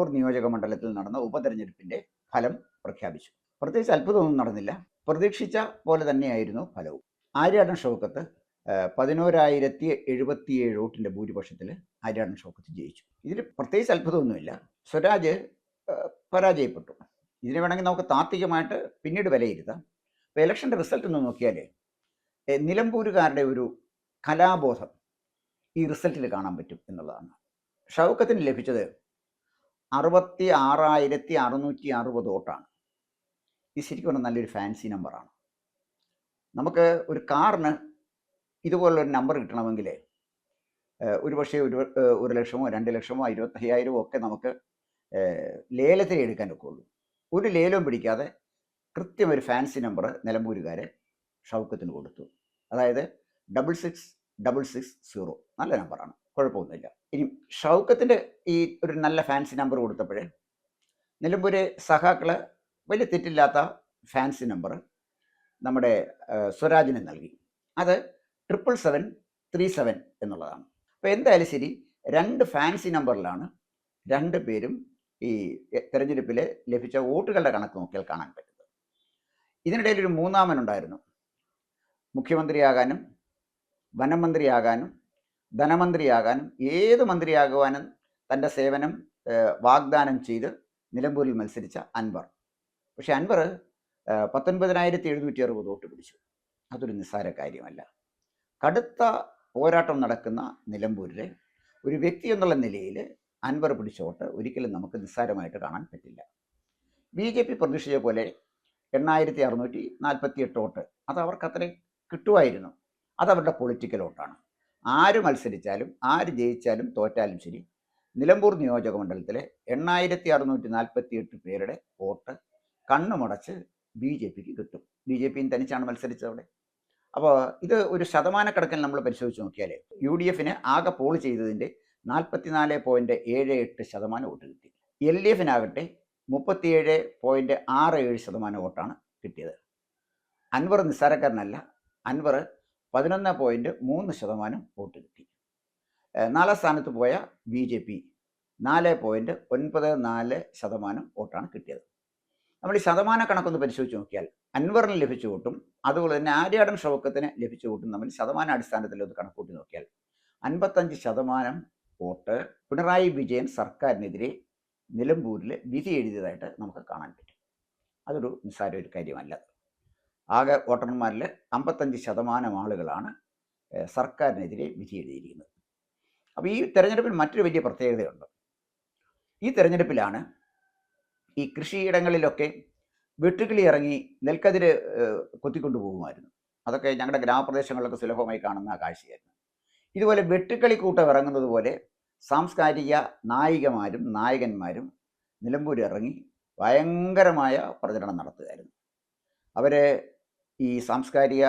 നിലമ്പൂർ നിയോജക മണ്ഡലത്തിൽ നടന്ന ഉപതെരഞ്ഞെടുപ്പിന്റെ ഫലം പ്രഖ്യാപിച്ചു. പ്രത്യേകിച്ച് അത്ഭുതമൊന്നും നടന്നില്ല. പ്രതീക്ഷിച്ച പോലെ തന്നെയായിരുന്നു ഫലവും. ആര്യാടൻ ഷൗക്കത്ത് പതിനോരായിരത്തി എഴുപത്തിയേഴ് വോട്ടിന്റെ ഭൂരിപക്ഷത്തിൽ ആര്യാടൻ ഷൗക്കത്ത് ജയിച്ചു. ഇതിൽ പ്രത്യേകിച്ച് അത്ഭുതമൊന്നുമില്ല. സ്വരാജ് പരാജയപ്പെട്ടു. ഇതിനെ വേണമെങ്കിൽ നമുക്ക് താത്വികമായിട്ട് പിന്നീട് വിലയിരുത്താം. ഇപ്പോൾ ഇലക്ഷന്റെ റിസൾട്ട് ഒന്ന് നോക്കിയാൽ നിലമ്പൂരുകാരുടെ ഒരു കലാബോധം ഈ റിസൾട്ടിൽ കാണാൻ പറ്റും എന്നുള്ളതാണ്. ഷൗക്കത്തിന് ലഭിച്ചത് അറുപത്തി ആറായിരത്തി അറുന്നൂറ്റി അറുപത് വോട്ടാണ്. ഇത് ശരിക്കും പറഞ്ഞാൽ നല്ലൊരു ഫാൻസി നമ്പറാണ് നമുക്ക് ഒരു കാറിന് ഇതുപോലൊരു നമ്പർ കിട്ടണമെങ്കിൽ ഒരു പക്ഷേ ഒരു ഒരു ലക്ഷമോ രണ്ട് ലക്ഷമോ ഇരുപത്തയ്യായിരമോ ഒക്കെ നമുക്ക് ലേലത്തിൽ എടുക്കാൻ ഒക്കുള്ളൂ. ഒരു ലേലവും പിടിക്കാതെ കൃത്യം ഒരു ഫാൻസി നമ്പർ നിലമ്പൂരുകാരെ ഷൗക്കത്തിന് കൊടുത്തു. അതായത് double six double six zero നല്ല നമ്പറാണ് കുഴപ്പമൊന്നുമില്ല. ഇനി ഷൗക്കത്തിന്റെ ഈ ഒരു നല്ല ഫാൻസി നമ്പർ കൊടുത്തപ്പോഴേ നിലമ്പൂര് സഖാക്കൾ വലിയ തെറ്റില്ലാത്ത ഫാൻസി നമ്പർ നമ്മുടെ സ്വരാജിന് നൽകി. അത് ട്രിപ്പിൾ സെവൻ ത്രീ സെവൻ എന്നുള്ളതാണ്. അപ്പോൾ എന്തായാലും ശരി രണ്ട് ഫാൻസി നമ്പറിലാണ് രണ്ട് പേരും ഈ തെരഞ്ഞെടുപ്പിൽ ലഭിച്ച വോട്ടുകളുടെ കണക്ക് നോക്കിയാൽ കാണാൻ പറ്റുന്നത്. ഇതിനിടയിൽ ഒരു മൂന്നാമനുണ്ടായിരുന്നു മുഖ്യമന്ത്രിയാകാനും വനമന്ത്രിയാകാനും ധനമന്ത്രിയാകാനും ഏത് മന്ത്രിയാകുവാനും തന്റെ സേവനം വാഗ്ദാനം ചെയ്ത് നിലമ്പൂരിൽ മത്സരിച്ച അൻവർ. പക്ഷെ അൻവർ പത്തൊൻപതിനായിരത്തി എഴുന്നൂറ്റി അറുപത് വോട്ട് പിടിച്ചു. അതൊരു നിസ്സാര കാര്യമല്ല. കടുത്ത പോരാട്ടം നടക്കുന്ന നിലമ്പൂരിലെ ഒരു വ്യക്തി എന്നുള്ള നിലയിൽ അൻവർ പിടിച്ച വോട്ട് ഒരിക്കലും നമുക്ക് നിസ്സാരമായിട്ട് കാണാൻ പറ്റില്ല. ബി ജെ പി പ്രതീക്ഷിച്ച പോലെ എണ്ണായിരത്തി അറുന്നൂറ്റി നാൽപ്പത്തി എട്ട് വോട്ട് അത് അവർക്ക് അത്രയും കിട്ടുമായിരുന്നു. അത് അവരുടെ പൊളിറ്റിക്കൽ വോട്ടാണ്. ആര് മത്സരിച്ചാലും ആര് ജയിച്ചാലും തോറ്റാലും ശരി. നിലമ്പൂർ നിയോജക മണ്ഡലത്തിലെ എണ്ണായിരത്തി അറുന്നൂറ്റി നാൽപ്പത്തി എട്ട് പേരുടെ വോട്ട് കണ്ണുമടച്ച് ബി ജെ പിക്ക് കിട്ടും. ബി ജെ പിയും തനിച്ചാണ് മത്സരിച്ചത് അവിടെ. അപ്പോൾ ഇത് ഒരു ശതമാനക്കണക്കിൽ നമ്മൾ പരിശോധിച്ച് നോക്കിയാൽ യു ഡി എഫിന് ആകെ പോൾ ചെയ്തതിന്റെ നാൽപ്പത്തിനാല് പോയിന്റ് ഏഴ് എട്ട് ശതമാനം വോട്ട് കിട്ടി. എൽ ഡി എഫിനാകട്ടെ മുപ്പത്തിയേഴ് പോയിന്റ് ആറ് ഏഴ് ശതമാനം വോട്ടാണ് കിട്ടിയത്. അൻവർ നിസ്സാരക്കാരനല്ല. അൻവർ പതിനൊന്ന് പോയിന്റ് മൂന്ന് ശതമാനം വോട്ട് കിട്ടി. നാലാം സ്ഥാനത്ത് പോയ ബി ജെ പി നാല് പോയിന്റ് ഒൻപത് നാല് ശതമാനം വോട്ടാണ് കിട്ടിയത്. നമ്മൾ ഈ ശതമാന കണക്കൊന്ന് പരിശോധിച്ച് നോക്കിയാൽ അൻവറിന് ലഭിച്ച വോട്ടും അതുപോലെ തന്നെ ആര്യാടൻ ഷൗക്കത്തിന് ലഭിച്ച വോട്ടും തമ്മിൽ ശതമാന അടിസ്ഥാനത്തിൽ ഒന്ന് കണക്കൂട്ടി നോക്കിയാൽ അൻപത്തഞ്ച് ശതമാനം വോട്ട് പിണറായി വിജയൻ സർക്കാരിനെതിരെ നിലമ്പൂരിൽ വിധി എഴുതിയതായിട്ട് നമുക്ക് കാണാൻ പറ്റും. അതൊരു നിസ്സാര ഒരു കാര്യമല്ല. ആകെ വോട്ടർമാരിൽ അമ്പത്തഞ്ച് ശതമാനം ആളുകളാണ് സർക്കാരിനെതിരെ വിധി എഴുതിയിരിക്കുന്നത്. അപ്പോൾ ഈ തെരഞ്ഞെടുപ്പിൽ മറ്റൊരു വലിയ പ്രത്യേകതയുണ്ട്. ഈ തെരഞ്ഞെടുപ്പിലാണ് ഈ കൃഷിയിടങ്ങളിലൊക്കെ വെട്ടുകിളി ഇറങ്ങി നെൽക്കതിര് കൊത്തിക്കൊണ്ടു പോകുമായിരുന്നു അതൊക്കെ ഞങ്ങളുടെ ഗ്രാമപ്രദേശങ്ങളിലൊക്കെ സുലഭമായി കാണുന്ന കാഴ്ചയായിരുന്നു. ഇതുപോലെ വെട്ടുക്കളി കൂട്ടം ഇറങ്ങുന്നത് പോലെ സാംസ്കാരിക നായികമാരും നായകന്മാരും നിലമ്പൂർ ഇറങ്ങി ഭയങ്കരമായ പ്രചരണം നടത്തുകയായിരുന്നു. അവർ ഈ സാംസ്കാരിക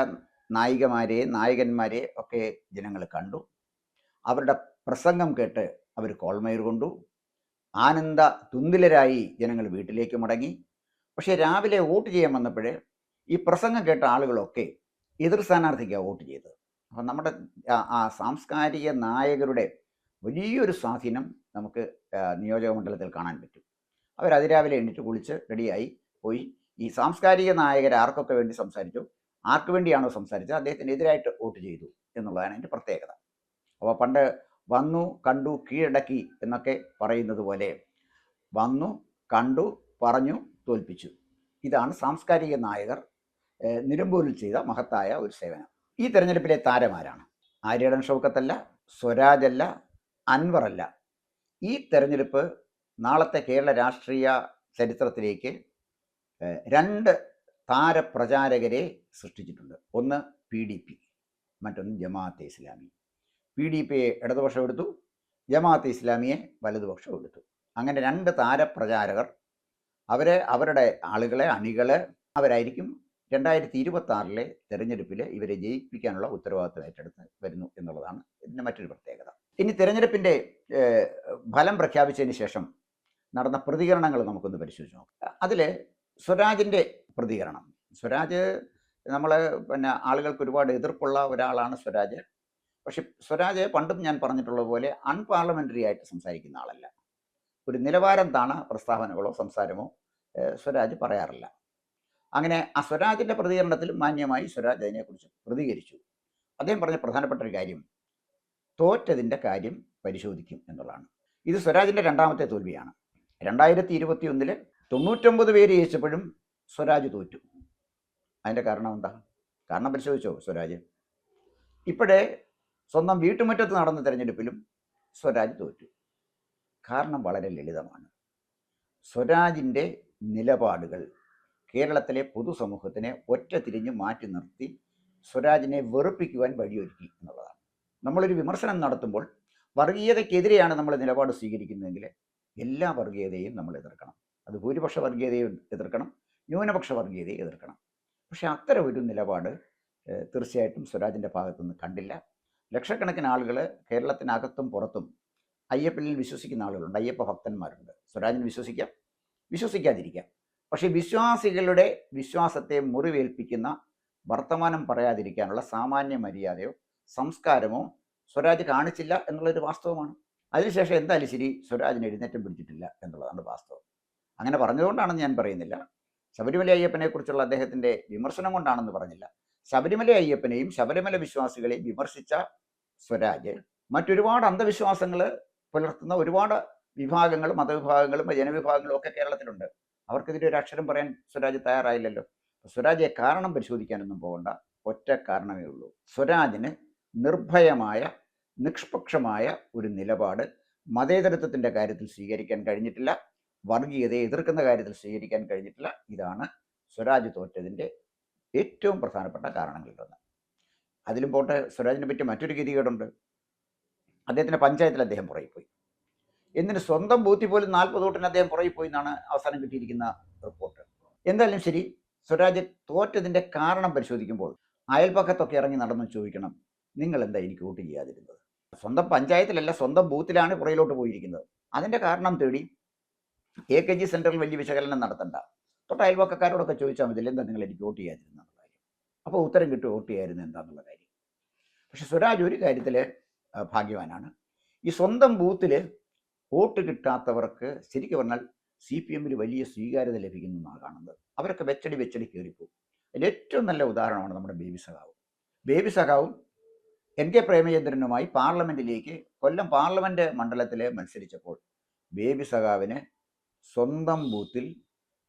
നായികമാരെ നായകന്മാരെ ഒക്കെ ജനങ്ങൾ കണ്ടു. അവരുടെ പ്രസംഗം കേട്ട് അവർ കോൾമയർ കൊണ്ടു. ആനന്ദ തുന്തിലരായി ജനങ്ങൾ വീട്ടിലേക്ക് മടങ്ങി. പക്ഷേ രാവിലെ വോട്ട് ചെയ്യാൻ വന്നപ്പോൾ ഈ പ്രസംഗം കേട്ട ആളുകളൊക്കെ എതിർ സ്ഥാനാർത്ഥിക്കാണ് വോട്ട് ചെയ്തത്. അപ്പം നമ്മുടെ ആ- സാംസ്കാരിക നായകരുടെ വലിയൊരു സ്വാധീനം നമുക്ക് നിയോജക മണ്ഡലത്തിൽ കാണാൻ പറ്റും. അവർ അതിരാവിലെ എണീറ്റ് കുളിച്ച് റെഡിയായി പോയി. ഈ സാംസ്കാരിക നായകർ ആർക്കൊക്കെ വേണ്ടി സംസാരിച്ചു? ആർക്ക് വേണ്ടിയാണോ സംസാരിച്ചത്? അദ്ദേഹത്തിന് എതിരായിട്ട് വോട്ട് ചെയ്തു എന്നുള്ളതാണ് അതിന്റെ പ്രത്യേകത. അപ്പോൾ പണ്ട് വന്നു കണ്ടു കീഴടക്കി എന്നൊക്കെ പറയുന്നത് പോലെ വന്നു കണ്ടു പറഞ്ഞു തോൽപ്പിച്ചു. ഇതാണ് സാംസ്കാരിക നായകർ നിലമ്പൂരിൽ ചെയ്ത മഹത്തായ ഒരു സേവനം. ഈ തെരഞ്ഞെടുപ്പിലെ താരമാരാണ്? ആര്യടൻ ഷൗക്കത്തല്ല സ്വരാജല്ല അൻവറല്ല. ഈ തെരഞ്ഞെടുപ്പ് നാളത്തെ കേരള രാഷ്ട്രീയ ചരിത്രത്തിലേക്ക് രണ്ട് താരപ്രചാരകരെ സൃഷ്ടിച്ചിട്ടുണ്ട്. ഒന്ന് പി ഡി പി മറ്റൊന്ന് ജമാഅത്തെ ഇസ്ലാമി. പി ഡി പിയെ ഇടതുപക്ഷം എടുത്തു ജമാഅത്തെ ഇസ്ലാമിയെ വലതുപക്ഷം എടുത്തു. അങ്ങനെ രണ്ട് താരപ്രചാരകർ അവരെ അവരുടെ ആളുകളെ അണികളെ അവരായിരിക്കും രണ്ടായിരത്തി ഇരുപത്തി ആറിലെ തെരഞ്ഞെടുപ്പിൽ ഇവരെ ജയിപ്പിക്കാനുള്ള ഉത്തരവാദിത്വം ഏറ്റെടുത്ത് വരുന്നു എന്നുള്ളതാണ് ഇതിന്റെ മറ്റൊരു പ്രത്യേകത. ഇനി തെരഞ്ഞെടുപ്പിന്റെ ഫലം പ്രഖ്യാപിച്ചതിന് ശേഷം നടന്ന പ്രതികരണങ്ങൾ നമുക്കൊന്ന് പരിശോധിച്ച് നോക്കാം. അതിൽ സ്വരാജിന്റെ പ്രതികരണം. സ്വരാജ് നമ്മൾ പിന്നെ ആളുകൾക്ക് ഒരുപാട് എതിർപ്പുള്ള ഒരാളാണ് സ്വരാജ്. പക്ഷെ സ്വരാജ് പണ്ടും ഞാൻ പറഞ്ഞിട്ടുള്ള പോലെ അൺപാർലമെന്ററി ആയിട്ട് സംസാരിക്കുന്ന ആളല്ല. ഒരു നിലവാരം താണ പ്രസ്താവനകളോ സംസാരമോ സ്വരാജ് പറയാറില്ല. അങ്ങനെ ആ സ്വരാജിന്റെ പ്രതികരണത്തിൽ മാന്യമായി സ്വരാജ് അതിനെക്കുറിച്ച് പ്രതികരിച്ചു. അദ്ദേഹം പറഞ്ഞ പ്രധാനപ്പെട്ട ഒരു കാര്യം തോറ്റതിന്റെ കാര്യം പരിശോധിക്കും എന്നുള്ളതാണ്. ഇത് സ്വരാജിന്റെ രണ്ടാമത്തെ തോൽവിയാണ്. രണ്ടായിരത്തി ഇരുപത്തി ഒന്നിൽ തൊണ്ണൂറ്റൊമ്പത് പേര് ജയിച്ചപ്പോഴും സ്വരാജ് തോറ്റു. അതിന്റെ കാരണം എന്താ? കാരണം പരിശോധിച്ചോ സ്വരാജ്? ഇപ്പോഴേ സ്വന്തം വീട്ടുമുറ്റത്ത് നടന്ന തെരഞ്ഞെടുപ്പിലും സ്വരാജ് തോറ്റു. കാരണം വളരെ ലളിതമാണ്. സ്വരാജിന്റെ നിലപാടുകൾ കേരളത്തിലെ പൊതുസമൂഹത്തിനെ ഒറ്റ തിരിഞ്ഞ് മാറ്റി നിർത്തി സ്വരാജിനെ വെറുപ്പിക്കുവാൻ വഴിയൊരുക്കി എന്നുള്ളതാണ്. നമ്മളൊരു വിമർശനം നടത്തുമ്പോൾ വർഗീയതയ്ക്കെതിരെയാണ് നമ്മൾ നിലപാട് സ്വീകരിക്കുന്നതെങ്കിൽ എല്ലാ വർഗീയതയും നമ്മൾ എതിർക്കണം. അത് ഭൂരിപക്ഷ വർഗീയതയെ എതിർക്കണം ന്യൂനപക്ഷ വർഗീയതയെ എതിർക്കണം. പക്ഷേ അത്തരം ഒരു നിലപാട് തീർച്ചയായിട്ടും സ്വരാജിന്റെ ഭാഗത്തുനിന്ന് കണ്ടില്ല. ലക്ഷക്കണക്കിന് ആളുകൾ കേരളത്തിനകത്തും പുറത്തും അയ്യപ്പനിൽ വിശ്വസിക്കുന്ന ആളുകളുണ്ട്. അയ്യപ്പ ഭക്തന്മാരുണ്ട്. സ്വരാജിന് വിശ്വസിക്കാം വിശ്വസിക്കാതിരിക്കാം. പക്ഷേ വിശ്വാസികളുടെ വിശ്വാസത്തെ മുറിവേൽപ്പിക്കുന്ന വർത്തമാനം പറയാതിരിക്കാനുള്ള സാമാന്യ മര്യാദയോ സംസ്കാരമോ സ്വരാജ് കാണിച്ചില്ല എന്നുള്ളൊരു വാസ്തവമാണ്. അതിനുശേഷം എന്തായാലും ശരി സ്വരാജിന് എഴുന്നേറ്റം പിടിച്ചിട്ടില്ല എന്നുള്ളതാണ് വാസ്തവം. അങ്ങനെ പറഞ്ഞതുകൊണ്ടാണെന്ന് ഞാൻ പറയുന്നില്ല. ശബരിമല അയ്യപ്പനെക്കുറിച്ചുള്ള അദ്ദേഹത്തിന്റെ വിമർശനം കൊണ്ടാണെന്ന് പറഞ്ഞില്ല. ശബരിമല അയ്യപ്പനെയും ശബരിമല വിശ്വാസികളെയും വിമർശിച്ച സ്വരാജ് മറ്റൊരുപാട് അന്ധവിശ്വാസങ്ങൾ പുലർത്തുന്ന ഒരുപാട് വിഭാഗങ്ങളും മതവിഭാഗങ്ങളും ജനവിഭാഗങ്ങളും ഒക്കെ കേരളത്തിലുണ്ട്. അവർക്കെതിരെ ഒരു അക്ഷരം പറയാൻ സ്വരാജ് തയ്യാറായില്ലല്ലോ. സ്വരാജെ കാരണം പരിശോധിക്കാനൊന്നും പോകണ്ട. ഒറ്റ കാരണമേ ഉള്ളൂ. സ്വരാജിന് നിർഭയമായ നിഷ്പക്ഷമായ ഒരു നിലപാട് മതേതരത്വത്തിന്റെ കാര്യത്തിൽ സ്വീകരിക്കാൻ കഴിഞ്ഞിട്ടില്ല. വർഗീയതയെ എതിർക്കുന്ന കാര്യത്തിൽ സ്വീകരിക്കാൻ കഴിഞ്ഞിട്ടില്ല. ഇതാണ് സ്വരാജ് തോറ്റതിന്റെ ഏറ്റവും പ്രധാനപ്പെട്ട കാരണങ്ങളിലൊന്ന് അതിലും പോട്ടെ സ്വരാജിനെ പറ്റി മറ്റൊരു ഗതികേടുണ്ട്. അദ്ദേഹത്തിന്റെ പഞ്ചായത്തിൽ അദ്ദേഹം പുറകിപ്പോയി. എന്തിന് സ്വന്തം ബൂത്തിൽ പോലും നാൽപ്പത് വോട്ടിന് അദ്ദേഹം പുറകിപ്പോയി എന്നാണ് അവസാനം കിട്ടിയിരിക്കുന്ന റിപ്പോർട്ട്. എന്തായാലും ശരി സ്വരാജ് തോറ്റതിന്റെ കാരണം പരിശോധിക്കുമ്പോൾ അയൽപ്പക്കത്തൊക്കെ ഇറങ്ങി നടന്നു ചോദിക്കണം നിങ്ങൾ എന്താ എനിക്ക് വോട്ട് ചെയ്യാതിരുന്നത്? സ്വന്തം പഞ്ചായത്തിലല്ല സ്വന്തം ബൂത്തിലാണ് പുറയിലോട്ട് പോയിരിക്കുന്നത്. അതിന്റെ കാരണം തേടി എ കെ ജി സെന്ററിൽ വലിയ വിശകലനം നടത്തണ്ട. തൊട്ട് അയൽവക്കക്കാരോടൊക്കെ ചോദിച്ചാൽ മതി എന്താ നിങ്ങൾ എനിക്ക് വോട്ട് ചെയ്യാതിരുന്ന? കാര്യം. അപ്പോൾ ഉത്തരം കിട്ടും വോട്ട് ചെയ്യാതിരുന്നത് എന്താണെന്നുള്ള കാര്യം. പക്ഷെ സ്വരാജ് ഒരു കാര്യത്തിൽ ഭാഗ്യവാനാണ്. ഈ സ്വന്തം ബൂത്തിൽ വോട്ട് കിട്ടാത്തവർക്ക് ശരിക്കും പറഞ്ഞാൽ സി പി എമ്മിൽ വലിയ സ്വീകാര്യത ലഭിക്കുന്നു എന്നാണ് കാണുന്നത്. അവരൊക്കെ വെച്ചടി വെച്ചടി കയറിപ്പോകും അതിൽ ഏറ്റവും നല്ല ഉദാഹരണമാണ് നമ്മുടെ ബേബി സഖാവ്. ബേബി സഖാവും എൻ കെ പ്രേമചന്ദ്രനുമായി പാർലമെന്റിലേക്ക് കൊല്ലം പാർലമെന്റ് മണ്ഡലത്തിൽ മത്സരിച്ചപ്പോൾ ബേബി സഖാവിന് സ്വന്തം ബൂത്തിൽ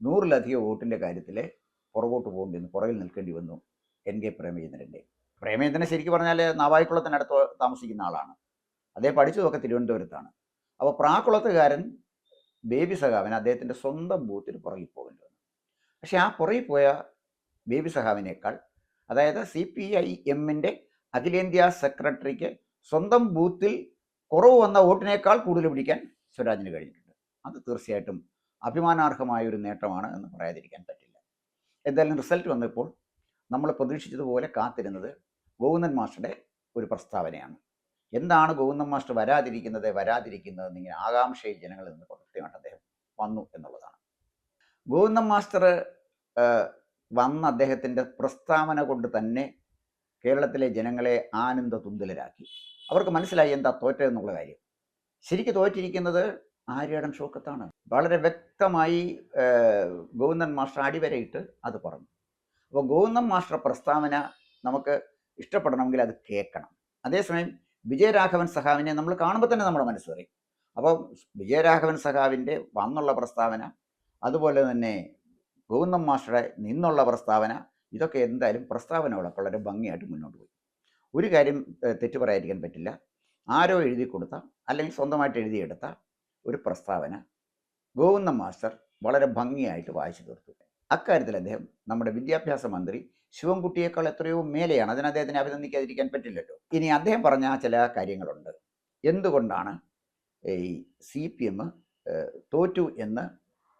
നൂറിലധികം വോട്ടിന്റെ കാര്യത്തിൽ പുറകോട്ട് പോകേണ്ടി വന്നു പുറകിൽ നിൽക്കേണ്ടി വന്നു എൻ കെ പ്രേമചന്ദ്രന്റെ പ്രേമചന്ദ്രൻ ശരിക്കും പറഞ്ഞാൽ നാവായിക്കുളത്തിനടുത്ത് താമസിക്കുന്ന ആളാണ്. അദ്ദേഹം പഠിച്ചതൊക്കെ തിരുവനന്തപുരത്താണ്. അപ്പോൾ പ്രാക്കുളത്തുകാരൻ ബേബി സഖാവിന് അദ്ദേഹത്തിന്റെ സ്വന്തം ബൂത്തിൽ പുറകിൽ പോകേണ്ടി വന്നു. പക്ഷേ ആ പുറകിൽ പോയ ബേബി സഖാവിനേക്കാൾ അതായത് സി പി ഐ എമ്മിന്റെ അഖിലേന്ത്യാ സെക്രട്ടറിക്ക് സ്വന്തം ബൂത്തിൽ കുറവ് വന്ന വോട്ടിനേക്കാൾ കൂടുതൽ പിടിക്കാൻ സ്വരാജിന് കഴിഞ്ഞിട്ടുണ്ട് അത് തീർച്ചയായിട്ടും അഭിമാനാർഹമായ ഒരു നേട്ടമാണ് എന്ന് പറയാതിരിക്കാൻ പറ്റില്ല. എന്തായാലും റിസൾട്ട് വന്നപ്പോൾ നമ്മൾ പ്രതീക്ഷിച്ചതുപോലെ കാത്തിരുന്നത് ഗോവിന്ദൻ മാസ്റ്ററുടെ ഒരു പ്രസ്താവനയാണ്. എന്താണ് ഗോവിന്ദൻ മാസ്റ്റർ വരാതിരിക്കുന്നത് വരാതിരിക്കുന്നത് എന്നിങ്ങനെ ആകാംക്ഷയിൽ ജനങ്ങളിൽ നിന്ന് കൃത്യമായിട്ട് അദ്ദേഹം വന്നു എന്നുള്ളതാണ്. ഗോവിന്ദൻ മാസ്റ്റർ വന്ന അദ്ദേഹത്തിന്റെ പ്രസ്താവന കൊണ്ട് തന്നെ കേരളത്തിലെ ജനങ്ങളെ ആനന്ദ തുന്തലരാക്കി. അവർക്ക് മനസ്സിലായി എന്താ തോറ്റെന്നുള്ള കാര്യം. ശരിക്ക് തോറ്റിരിക്കുന്നത് ആര്യാടൻ ഷോക്കത്താണ് വളരെ വ്യക്തമായി ഗോവിന്ദൻ മാസ്റ്റർ അടിവരയിട്ട് അത് പറഞ്ഞു. അപ്പോൾ ഗോവിന്ദൻ മാസ്റ്റർ പ്രസ്താവന നമുക്ക് ഇഷ്ടപ്പെടണമെങ്കിൽ അത് കേൾക്കണം. അതേസമയം വിജയരാഘവൻ സഖാവിനെ നമ്മൾ കാണുമ്പോൾ തന്നെ നമ്മുടെ മനസ്സ് പറയും അപ്പോൾ വിജയരാഘവൻ സഖാവിന്റെ വന്നുള്ള പ്രസ്താവന അതുപോലെ തന്നെ ഗോവിന്ദൻ മാസ്റ്ററുടെ നിന്നുള്ള പ്രസ്താവന ഇതൊക്കെ എന്തായാലും പ്രസ്താവനകളൊക്കെ വളരെ ഭംഗിയായിട്ട് മുന്നോട്ട് പോയി. ഒരു കാര്യം തെറ്റു പറയാതിരിക്കാൻ പറ്റില്ല. ആരോ എഴുതി കൊടുത്ത അല്ലെങ്കിൽ സ്വന്തമായിട്ട് എഴുതിയെടുത്ത ഒരു പ്രസ്താവന ഗോവിന്ദ മാസ്റ്റർ വളരെ ഭംഗിയായിട്ട് വായിച്ചു തീർത്തു. അക്കാര്യത്തിൽ അദ്ദേഹം നമ്മുടെ വിദ്യാഭ്യാസ മന്ത്രി ശിവൻകുട്ടിയേക്കാൾ എത്രയോ മേലെയാണ്. അതിന് അദ്ദേഹത്തിനെ അഭിനന്ദിക്കാതിരിക്കാൻ പറ്റില്ലല്ലോ. ഇനി അദ്ദേഹം പറഞ്ഞ ചില കാര്യങ്ങളുണ്ട്. എന്തുകൊണ്ടാണ് ഈ സി പി എം തോറ്റു എന്ന്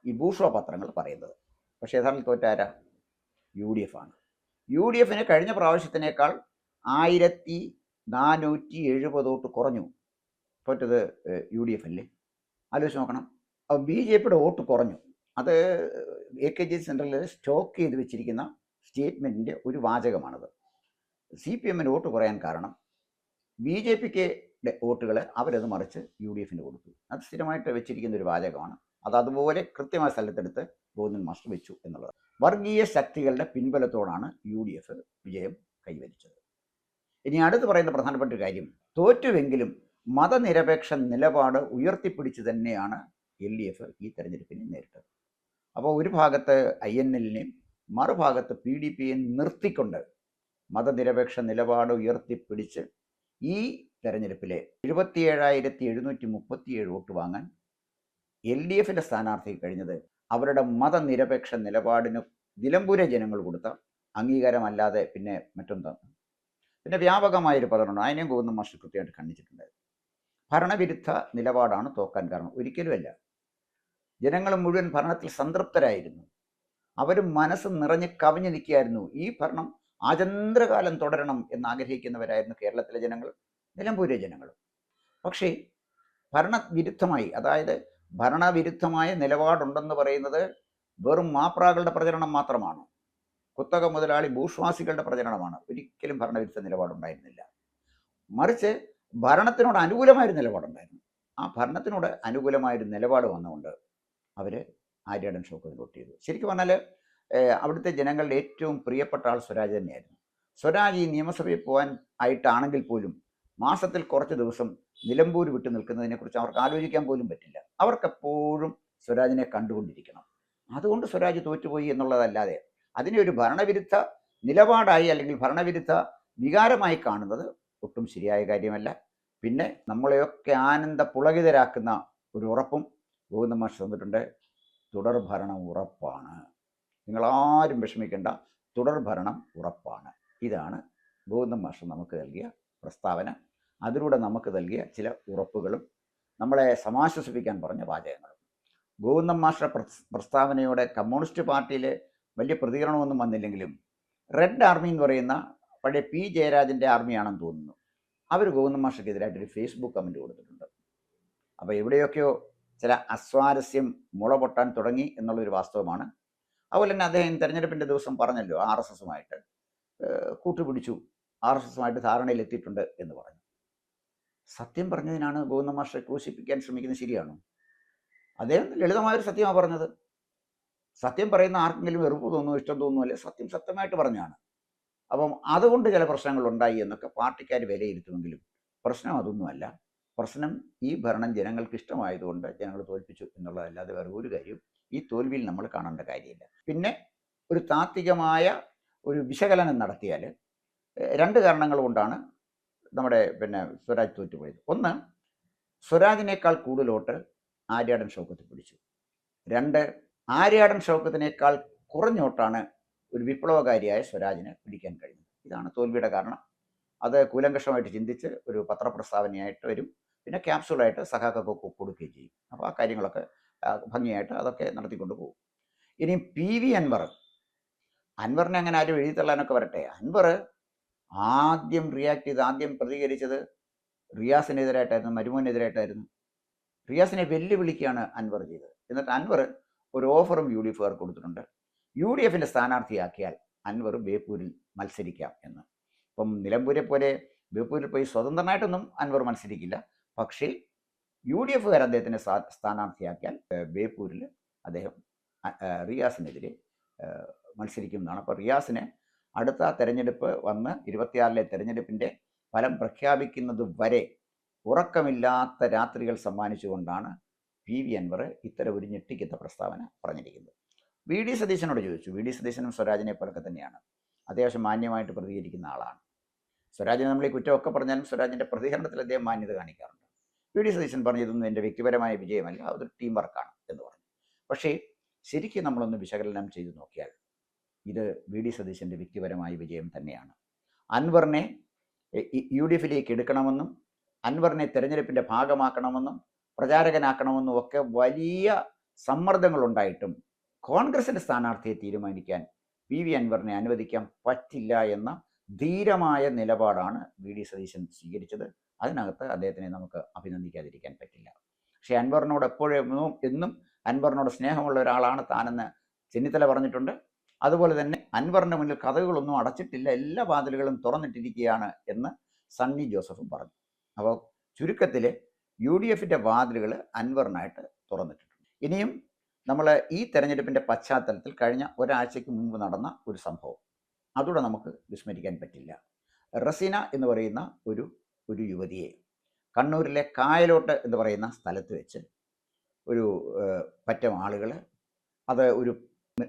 ഈ ഭൂഷോ പത്രങ്ങൾ പറയുന്നത്? പക്ഷേ യഥാർത്ഥത്തിൽ തോറ്റാരാ? യു ഡി എഫ് ആണ് യു ഡി എഫിന് കഴിഞ്ഞ പ്രാവശ്യത്തിനേക്കാൾ ആയിരത്തി നാനൂറ്റി എഴുപതോട്ട് കുറഞ്ഞു. തോറ്റത് യു ഡി എഫ് അല്ലേ ആലോചിച്ച് നോക്കണം. അപ്പോൾ ബി ജെ പിയുടെ വോട്ട് കുറഞ്ഞു. അത് എ കെ ജി സെന്ററിൽ സ്റ്റോക്ക് ചെയ്ത് വെച്ചിരിക്കുന്ന സ്റ്റേറ്റ്മെന്റിന്റെ ഒരു വാചകമാണത്. സി പി എമ്മിന് വോട്ട് കുറയാൻ കാരണം ബി ജെ പിക്ക് വോട്ടുകൾ അവരത് മറിച്ച് യു ഡി എഫിന് കൊടുത്തു. അത് സ്ഥിരമായിട്ട് വെച്ചിരിക്കുന്ന ഒരു വാചകമാണ്. അത് അതുപോലെ കൃത്യമായ സ്ഥലത്തെടുത്ത് ഗോവിന്ദൻ മാസ്റ്റർ വെച്ചു എന്നുള്ളത്. വർഗീയ ശക്തികളുടെ പിൻബലത്തോടാണ് യു ഡി എഫ് വിജയം കൈവരിച്ചത്. ഇനി അടുത്ത് പറയുന്ന പ്രധാനപ്പെട്ട ഒരു കാര്യം. തോറ്റുവെങ്കിലും മതനിരപേക്ഷ നിലപാട് ഉയർത്തിപ്പിടിച്ച് തന്നെയാണ് എൽ ഡി എഫ് ഈ തെരഞ്ഞെടുപ്പിനെ നേരിട്ടത്. അപ്പോൾ ഒരു ഭാഗത്ത് ഐ എൻ എല്ലിനെയും മറുഭാഗത്ത് പി ഡി പിയെ നിർത്തിക്കൊണ്ട് മതനിരപേക്ഷ നിലപാട് ഉയർത്തിപ്പിടിച്ച് ഈ തെരഞ്ഞെടുപ്പിലെ എഴുപത്തിയേഴായിരത്തി എഴുന്നൂറ്റി മുപ്പത്തിയേഴ് വോട്ട് വാങ്ങാൻ എൽ ഡി എഫിന്റെ സ്ഥാനാർത്ഥി കഴിഞ്ഞത് അവരുടെ മതനിരപേക്ഷ നിലപാടിന് നിലമ്പൂരെ ജനങ്ങൾ കൊടുത്ത അംഗീകാരമല്ലാതെ പിന്നെ മറ്റൊന്നും. പിന്നെ വ്യാപകമായൊരു പദമുണ്ട് അതിനെയും പോകുന്ന മാസ്റ്റർ കൃത്യമായിട്ട് ഖണ്ഡിച്ചിട്ടുണ്ട്. ഭരണവിരുദ്ധ നിലപാടാണ് തോക്കാൻ കാരണം. ഒരിക്കലുമല്ല. ജനങ്ങൾ മുഴുവൻ ഭരണത്തിൽ സംതൃപ്തരായിരുന്നു. അവർ മനസ്സ് നിറഞ്ഞ് കവിഞ്ഞു നിൽക്കുകയായിരുന്നു. ഈ ഭരണം ആചന്ദ്രകാലം തുടരണം എന്ന് ആഗ്രഹിക്കുന്നവരായിരുന്നു കേരളത്തിലെ ജനങ്ങൾ നിലമ്പൂരിലെ ജനങ്ങൾ. പക്ഷേ ഭരണവിരുദ്ധമായി അതായത് ഭരണവിരുദ്ധമായ നിലപാടുണ്ടെന്ന് പറയുന്നത് വെറും മാപ്രാകളുടെ പ്രചരണം മാത്രമാണ്. കുത്തക മുതലാളി ഭൂഷ്വാസികളുടെ പ്രചരണമാണ്. ഒരിക്കലും ഭരണവിരുദ്ധ നിലപാടുണ്ടായിരുന്നില്ല. മറിച്ച് ഭരണത്തിനോട് അനുകൂലമായൊരു നിലപാടുണ്ടായിരുന്നു. ആ ഭരണത്തിനോട് അനുകൂലമായൊരു നിലപാട് വന്നുകൊണ്ട് അവർ ആര്യാടൻ ഷോക്കിൽ വോട്ട് ചെയ്തു ശരിക്കും പറഞ്ഞാൽ അവിടുത്തെ ജനങ്ങളുടെ ഏറ്റവും പ്രിയപ്പെട്ട ആൾ സ്വരാജ് തന്നെയായിരുന്നു. സ്വരാജ് ഈ നിയമസഭയിൽ പോകാൻ ആയിട്ടാണെങ്കിൽ പോലും മാസത്തിൽ കുറച്ച് ദിവസം നിലമ്പൂർ വിട്ടു നിൽക്കുന്നതിനെക്കുറിച്ച് അവർക്ക് ആലോചിക്കാൻ പോലും പറ്റില്ല. അവർക്കെപ്പോഴും സ്വരാജിനെ കണ്ടുകൊണ്ടിരിക്കണം. അതുകൊണ്ട് സ്വരാജ് തോറ്റുപോയി എന്നുള്ളതല്ലാതെ അതിനെ ഒരു ഭരണവിരുദ്ധ നിലപാടായി അല്ലെങ്കിൽ ഭരണവിരുദ്ധ വികാരമായി കാണുന്നത് ഒട്ടും ശരിയായ കാര്യമല്ല. പിന്നെ നമ്മളെയൊക്കെ ആനന്ദ പുളകിതരാക്കുന്ന ഒരു ഉറപ്പും ഗോവിന്ദ മാഷ് തന്നിട്ടുണ്ട്. തുടർ ഭരണം ഉറപ്പാണ്. നിങ്ങളാരും വിഷമിക്കേണ്ട. തുടർ ഭരണം ഉറപ്പാണ്. ഇതാണ് ഗോവിന്ദ മാഷ് നമുക്ക് നൽകിയ പ്രസ്താവന. അതിലൂടെ നമുക്ക് നൽകിയ ചില ഉറപ്പുകളും നമ്മളെ സമാശ്വസിപ്പിക്കാൻ പറഞ്ഞ വാചകങ്ങളും. ഗോവിന്ദൻ മാഷ പ്രസ്താവനയോടെ കമ്മ്യൂണിസ്റ്റ് പാർട്ടിയിൽ വലിയ പ്രതികരണമൊന്നും വന്നില്ലെങ്കിലും റെഡ് ആർമി എന്ന് പറയുന്ന പഴയ പി ജയരാജന്റെ ആർമിയാണെന്ന് തോന്നുന്നു. അവർ ഗോവിന്ദൻ മാഷക്കെതിരായിട്ടൊരു ഫേസ്ബുക്ക് കമന്റ് കൊടുത്തിട്ടുണ്ട്. അപ്പോൾ എവിടെയൊക്കെയോ ചില അസ്വാരസ്യം മുള പൊട്ടാൻ തുടങ്ങി എന്നുള്ളൊരു വാസ്തവമാണ്. അതുപോലെ തന്നെ അദ്ദേഹം തെരഞ്ഞെടുപ്പിന്റെ ദിവസം പറഞ്ഞല്ലോ ആർ എസ് എസുമായിട്ട്. കൂട്ടുപിടിച്ചു. ആർ എസ് എസുമായിട്ട് ധാരണയിലെത്തിയിട്ടുണ്ട് എന്ന് പറഞ്ഞു. സത്യം പറഞ്ഞതിനാണ് ഗോവിന്ദ മാഷെ ക്രൂശിപ്പിക്കാൻ ശ്രമിക്കുന്നത് ശരിയാണോ? അദ്ദേഹം ലളിതമായൊരു സത്യമാണ് പറഞ്ഞത്. സത്യം പറയുന്ന ആർക്കെങ്കിലും വെറുപ്പ് തോന്നുന്നു ഇഷ്ടം തോന്നുന്നു സത്യം സത്യമായിട്ട് പറഞ്ഞാണ് അപ്പം അതുകൊണ്ട് ചില പ്രശ്നങ്ങൾ ഉണ്ടായി എന്നൊക്കെ പാർട്ടിക്കാർ വിലയിരുത്തുമെങ്കിലും പ്രശ്നം അതൊന്നുമല്ല. പ്രശ്നം ഈ ഭരണം ജനങ്ങൾക്ക് ഇഷ്ടമായതുകൊണ്ട് ജനങ്ങൾ തോൽപ്പിച്ചു എന്നുള്ളതല്ലാതെ വേറെ ഒരു കാര്യം ഈ തോൽവിയിൽ നമ്മൾ കാണേണ്ട കാര്യമില്ല. പിന്നെ ഒരു താത്വികമായ ഒരു വിശകലനം നടത്തിയാൽ രണ്ട് കാരണങ്ങൾ കൊണ്ടാണ് നമ്മുടെ പിന്നെ സ്വരാജ് തോറ്റുപോയത്. ഒന്ന് സ്വരാജിനേക്കാൾ കൂടുതലോട്ട് ആര്യാടൻ ഷൗക്കത്ത് പിടിച്ചു. രണ്ട് ആര്യാടൻ ഷൗക്കത്തിനേക്കാൾ കുറഞ്ഞോട്ടാണ് ഒരു വിപ്ലവകാരിയായ സ്വരാജിനെ പിടിക്കാൻ കഴിഞ്ഞത് ഇതാണ് തോൽവിയുടെ കാരണം. അത് കൂലങ്കഷമായിട്ട് ചിന്തിച്ച് ഒരു പത്രപ്രസ്താവനയായിട്ട് വരും. പിന്നെ ക്യാപ്സൂളായിട്ട് സഹാക്കൊക്കെ കൊടുക്കുകയും ചെയ്യും. അപ്പോൾ ആ കാര്യങ്ങളൊക്കെ ഭംഗിയായിട്ട് അതൊക്കെ നടത്തിക്കൊണ്ട് പോകും. ഇനി പി വി അൻവർ. അൻവറിനെ അങ്ങനെ ആരും എഴുതി തള്ളാനൊക്കെ വരട്ടെ. അൻവർ ആദ്യം റിയാക്ട് ചെയ്ത് ആദ്യം പ്രതികരിച്ചത് റിയാസിനെതിരായിട്ടായിരുന്നു മരുമോനെതിരായിട്ടായിരുന്നു. റിയാസിനെ വെല്ലുവിളിക്കുകയാണ് അൻവർ ചെയ്തത്. എന്നിട്ട് അൻവർ ഒരു ഓഫറും യു ഡി കൊടുത്തിട്ടുണ്ട്. യു ഡി എഫിന്റെ സ്ഥാനാർത്ഥിയാക്കിയാൽ അൻവർ ബേപ്പൂരിൽ മത്സരിക്കാം എന്ന്. ഇപ്പം നിലമ്പൂരെ പോലെ ബേപ്പൂരിൽ പോയി സ്വതന്ത്രനായിട്ടൊന്നും അൻവർ മത്സരിക്കില്ല. പക്ഷേ യു ഡി എഫുകാർ അദ്ദേഹത്തിനെ സ്ഥാ- സ്ഥാനാർത്ഥിയാക്കിയാൽ ബേപ്പൂരിൽ അദ്ദേഹം റിയാസിനെതിരെ മത്സരിക്കുന്നതാണ്. അപ്പോൾ റിയാസിന് അടുത്ത തെരഞ്ഞെടുപ്പ് വന്ന് ഇരുപത്തിയാറിലെ തെരഞ്ഞെടുപ്പിന്റെ ഫലം പ്രഖ്യാപിക്കുന്നത് വരെ ഉറക്കമില്ലാത്ത രാത്രികൾ സമ്മാനിച്ചുകൊണ്ടാണ് പി വി അൻവർ ഇത്തരം ഒരു ഞെട്ടിക്കുന്ന പ്രസ്താവന പറഞ്ഞിരിക്കുന്നത്. വി ഡി സതീശനോട് ചോദിച്ചു. വി ഡി സതീശനും സ്വരാജിനെ പോലൊക്കെ തന്നെയാണ്. അത്യാവശ്യം മാന്യമായിട്ട് പ്രതികരിക്കുന്ന ആളാണ്. സ്വരാജിനെ നമ്മൾ ഈ കുറ്റമൊക്കെ പറഞ്ഞാലും സ്വരാജിന്റെ പ്രതികരണത്തിൽ അദ്ദേഹം മാന്യത കാണിക്കാറുണ്ട്. വി ഡി സതീശൻ പറഞ്ഞതൊന്നും എന്റെ വ്യക്തിപരമായ വിജയമല്ല അതൊരു ടീം വർക്കാണ് എന്ന് പറഞ്ഞു. പക്ഷേ ശരിക്കും നമ്മളൊന്ന് വിശകലനം ചെയ്ത് നോക്കിയാൽ ഇത് വി ഡി സതീശന്റെ വ്യക്തിപരമായ വിജയം തന്നെയാണ്. അൻവറിനെ യു ഡി എഫിലേക്ക് എടുക്കണമെന്നും അൻവറിനെ തെരഞ്ഞെടുപ്പിന്റെ ഭാഗമാക്കണമെന്നും പ്രചാരകനാക്കണമെന്നും ഒക്കെ വലിയ സമ്മർദ്ദങ്ങളുണ്ടായിട്ടും കോൺഗ്രസിന്റെ സ്ഥാനാർത്ഥിയെ തീരുമാനിക്കാൻ പി വി അൻവറിനെ അനുവദിക്കാൻ പറ്റില്ല എന്ന ധീരമായ നിലപാടാണ് വി ഡി സതീശൻ സ്വീകരിച്ചത്. അതിനകത്ത് അദ്ദേഹത്തിനെ നമുക്ക് അഭിനന്ദിക്കാതിരിക്കാൻ പറ്റില്ല. പക്ഷേ അൻവറിനോട് എപ്പോഴും എന്നും അൻവറിനോട് സ്നേഹമുള്ള ഒരാളാണ് താനെന്ന് ചെന്നിത്തല പറഞ്ഞിട്ടുണ്ട്. അതുപോലെ തന്നെ അൻവറിന്റെ മുന്നിൽ കഥകളൊന്നും അടച്ചിട്ടില്ല. എല്ലാ വാതിലുകളും തുറന്നിട്ടിരിക്കുകയാണ് എന്ന് സണ്ണി ജോസഫും പറഞ്ഞു. അപ്പോൾ ചുരുക്കത്തിൽ യു ഡി എഫിന്റെ വാതിലുകൾ അൻവറിനായിട്ട് തുറന്നിട്ടുണ്ട്. ഇനിയും നമ്മൾ ഈ തെരഞ്ഞെടുപ്പിന്റെ പശ്ചാത്തലത്തിൽ കഴിഞ്ഞ ഒരാഴ്ചയ്ക്ക് മുമ്പ് നടന്ന ഒരു സംഭവം. അതുകൂടെ നമുക്ക് വിസ്മരിക്കാൻ പറ്റില്ല. റസീന എന്ന് പറയുന്ന ഒരു ഒരു യുവതിയെ കണ്ണൂരിലെ കായലോട്ട് എന്ന് പറയുന്ന സ്ഥലത്ത് വെച്ച് ഒരു പറ്റം ആളുകൾ അത് ഒരു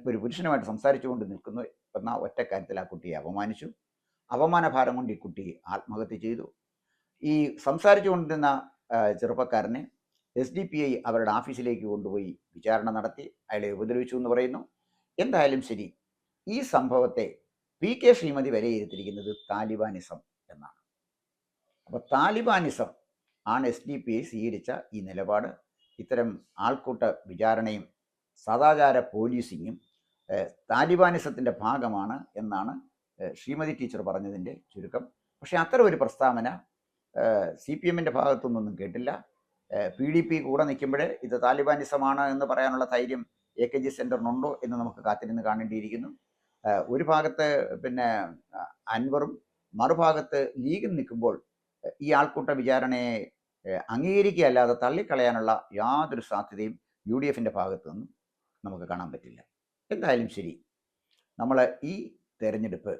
ഒരു പുരുഷനുമായിട്ട് സംസാരിച്ചുകൊണ്ട് നിൽക്കുന്നു എന്ന ഒറ്റ കാര്യത്തിൽ ആ കുട്ടിയെ അപമാനിച്ചു. അപമാനഭാരം കൊണ്ട് ഈ കുട്ടി ആത്മഹത്യ ചെയ്തു. ഈ സംസാരിച്ചു കൊണ്ടിരുന്ന ആ, ചെറുപ്പക്കാരനെ എസ് ഡി പി ഐ അവരുടെ ഓഫീസിലേക്ക് കൊണ്ടുപോയി വിചാരണ നടത്തി അയാളെ ഉപദ്രവിച്ചു എന്ന് പറയുന്നു. എന്തായാലും ശരി ഈ സംഭവത്തെ പി കെ ശ്രീമതി വിലയിരുത്തിയിരിക്കുന്നത് താലിബാനിസം എന്നാണ്. അപ്പോൾ താലിബാനിസം ആണ് എസ് ഡി പി ഐ സ്വീകരിച്ച ഈ നിലപാട്. ഇത്തരം ആൾക്കൂട്ട വിചാരണയും സദാചാര പോലീസിങ്ങും താലിബാനിസത്തിന്റെ ഭാഗമാണ് എന്നാണ് ശ്രീമതി ടീച്ചർ പറഞ്ഞതിന്റെ ചുരുക്കം. പക്ഷേ അത്തരം ഒരു പ്രസ്താവന സി പി എമ്മിന്റെ ഭാഗത്തുനിന്നൊന്നും കേട്ടില്ല. പി ഡി പി കൂടെ നിൽക്കുമ്പോൾ ഇത് താലിബാനിസമാണ് എന്ന് പറയാനുള്ള ധൈര്യം എ കെ ജി സെന്ററിനുണ്ടോ എന്ന് നമുക്ക് കാത്തിരുന്ന് കാണേണ്ടിയിരിക്കുന്നു. ഒരു ഭാഗത്ത് പിന്നെ അൻവറും മറുഭാഗത്ത് ലീഗും നിൽക്കുമ്പോൾ ഈ ആൾക്കൂട്ട വിചാരണയെ അംഗീകരിക്കുകയല്ലാതെ തള്ളിക്കളയാനുള്ള യാതൊരു സാധ്യതയും യു ഡി എഫിന്റെ ഭാഗത്തു നിന്നും നമുക്ക് കാണാൻ പറ്റില്ല. എന്തായാലും ശരി നമ്മൾ ഈ തെരഞ്ഞെടുപ്പ്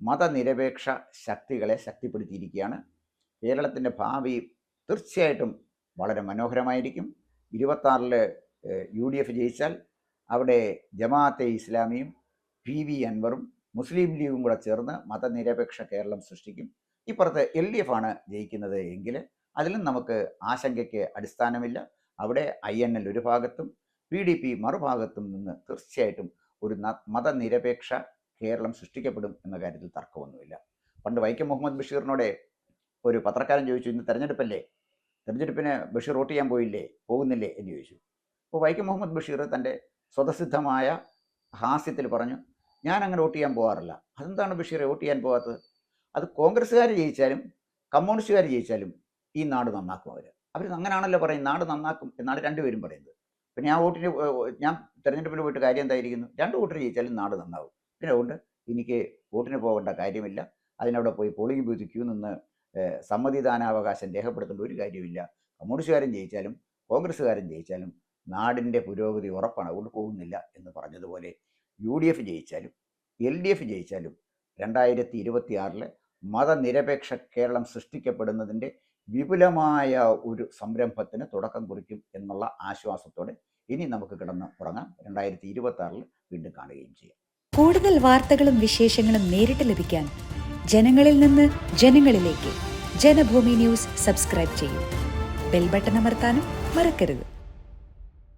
മതനിരപേക്ഷ ശക്തികളെ ശക്തിപ്പെടുത്തിയിരിക്കുകയാണ്. കേരളത്തിന്റെ ഭാവി തീർച്ചയായിട്ടും വളരെ മനോഹരമായിരിക്കും. ഇരുപത്താറിൽ യു ഡി എഫ് ജയിച്ചാൽ അവിടെ ജമാഅത്തെ ഇസ്ലാമിയും പി വി അൻവറും മുസ്ലിം ലീഗും കൂടെ ചേർന്ന് മതനിരപേക്ഷ കേരളം സൃഷ്ടിക്കും. ഇപ്പുറത്ത് എൽ ഡി എഫ് ആണ് ജയിക്കുന്നത് എങ്കിൽ അതിലും നമുക്ക് ആശങ്കയ്ക്ക് അടിസ്ഥാനമില്ല. അവിടെ ഐ എൻ എൽ ഒരു ഭാഗത്തും പി ഡി പി മറുഭാഗത്തും നിന്ന് തീർച്ചയായിട്ടും ഒരു മതനിരപേക്ഷ കേരളം സൃഷ്ടിക്കപ്പെടും എന്ന കാര്യത്തിൽ തർക്കമൊന്നുമില്ല. പണ്ട് വൈക്കം മുഹമ്മദ് ബഷീറിനോടെ ഒരു പത്രക്കാരൻ ചോദിച്ചു ഇന്ന് തെരഞ്ഞെടുപ്പല്ലേ? തെരഞ്ഞെടുപ്പിന് ബഷീർ വോട്ട് ചെയ്യാൻ പോയില്ലേ? പോകുന്നില്ലേ? എന്ന് ചോദിച്ചു. അപ്പോൾ വൈക്കം മുഹമ്മദ് ബഷീർ തന്റെ സ്വതസിദ്ധമായ ഹാസ്യത്തിൽ പറഞ്ഞു ഞാൻ അങ്ങനെ വോട്ട് ചെയ്യാൻ പോകാറില്ല അതെന്താണ് ബഷീർ വോട്ട് ചെയ്യാൻ പോകാത്തത് അത് കോൺഗ്രസ്സുകാർ ജയിച്ചാലും കമ്മ്യൂണിസ്റ്റുകാർ ജയിച്ചാലും ഈ നാട് നന്നാക്കും അവർ അവർ അങ്ങനെയാണല്ലോ പറയും നാട് നന്നാക്കും എന്നാണ് രണ്ടുപേരും പറയുന്നത്. പിന്നെ ഞാൻ വോട്ടിന് ഞാൻ തിരഞ്ഞെടുപ്പിൽ പോയിട്ട് കാര്യം എന്തായിരിക്കുന്നു? രണ്ട് വോട്ടിന് ജയിച്ചാലും നാട് നന്നാവും. പിന്നെ അതുകൊണ്ട് എനിക്ക് വോട്ടിന് പോകേണ്ട കാര്യമില്ല. അതിനവിടെ പോയി പോളിംഗ് ബൂത്ത് ക്യൂ നിന്ന് സമ്മതിദാനാവകാശം രേഖപ്പെടുത്തേണ്ട ഒരു കാര്യമില്ല കമ്മ്യൂണിസ്റ്റുകാരൻ ജയിച്ചാലും കോൺഗ്രസ്സുകാരൻ ജയിച്ചാലും നാടിന്റെ പുരോഗതി ഉറപ്പാണ്. അതുകൊണ്ട് പോകുന്നില്ല എന്ന് പറഞ്ഞതുപോലെ യു ഡി എഫ് ജയിച്ചാലും എൽ ഡി എഫ് ജയിച്ചാലും രണ്ടായിരത്തി ഇരുപത്തി ആറിൽ മതനിരപേക്ഷ കേരളം സൃഷ്ടിക്കപ്പെടുന്നതിന്റെ വിപുലമായ ഒരു സംരംഭത്തിന് തുടക്കം കുറിക്കും എന്നുള്ള ആശ്വാസത്തോടെ ഇനി നമുക്ക് കിടന്ന് ഉറങ്ങാം. രണ്ടായിരത്തി ഇരുപത്തി ആറിൽ വീണ്ടും കാണുകയും ചെയ്യാം. കൂടുതൽ വാർത്തകളും വിശേഷങ്ങളും നേരിട്ട് ലഭിക്കാൻ ജനങ്ങളിൽ നിന്ന് ജനങ്ങളിലേക്ക്. ജനഭൂമി ന്യൂസ് സബ്സ്ക്രൈബ് ചെയ്യൂ. ബെൽ ബട്ടൺ അമർത്താനും മറക്കരുത്.